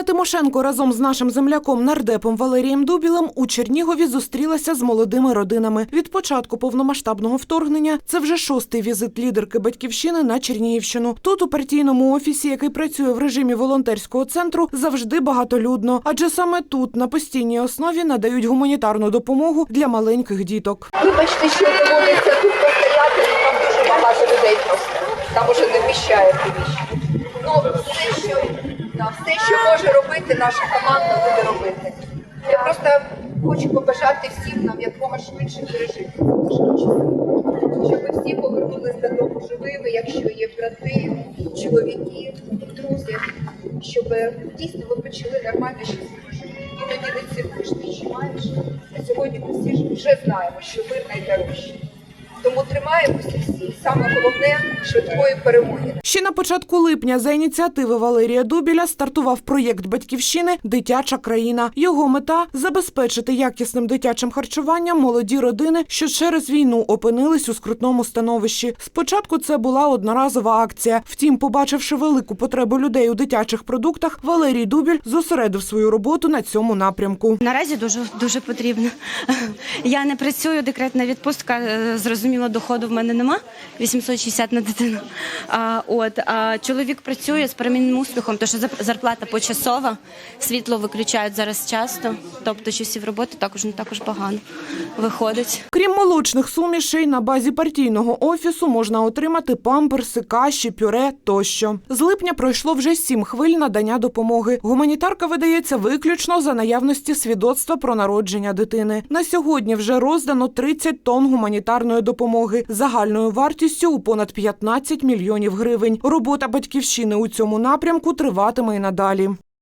Юлія Тимошенко разом з нашим земляком нардепом Валерієм Дубілем у Чернігові зустрілася з молодими родинами. Від початку повномасштабного вторгнення це вже шостий візит лідерки батьківщини на Чернігівщину. Тут у партійному офісі, який працює в режимі волонтерського центру, завжди багатолюдно, адже саме тут на постійній основі надають гуманітарну допомогу для маленьких діток. Вибачте, що доводиться тут постояти, там дуже багато людей просто. Там уже не вміщає. Ну, все, що, да, все, що може робити наша команда, буде робити. Я просто хочу побажати всім нам якомога швидше пережити. Щоб всі повернулись додому живими, якщо є брати, чоловіки, друзі, щоб дійсно ви почали нормально щось жити. Іноді не цінуєш що маєш. А сьогодні ми всі вже знаємо, що мир найдорожчий. Тому тримаємося Саме головне швидкої перемоги. Ще на початку липня за ініціативи Валерія Дубіля стартував проєкт батьківщини Дитяча країна. Його мета забезпечити якісним дитячим харчуванням молоді родини, що через війну опинились у скрутному становищі. Спочатку це була одноразова акція. Втім, побачивши велику потребу людей у дитячих продуктах, Валерій Дубіль зосередив свою роботу на цьому напрямку. Наразі дуже дуже потрібно. Я не працюю, декретна відпустка. е, Зрозуміло, доходу в мене нема 860 на дитину. А от а чоловік працює з перемінним успіхом, тому що зарплата почасова, світло виключають зараз часто. Тобто часів роботи також не також багато виходить. Крім молочних сумішей, на базі партійного офісу можна отримати памперси, каші, пюре тощо. З липня пройшло вже сім хвиль надання допомоги. Гуманітарка видається виключно за наявності свідоцтва про народження дитини. На сьогодні вже роздано 30 тонн гуманітарної допомоги загальною вартістю у понад 15 мільйонів гривень. Робота батьківщини у цьому напрямку триватиме і надалі.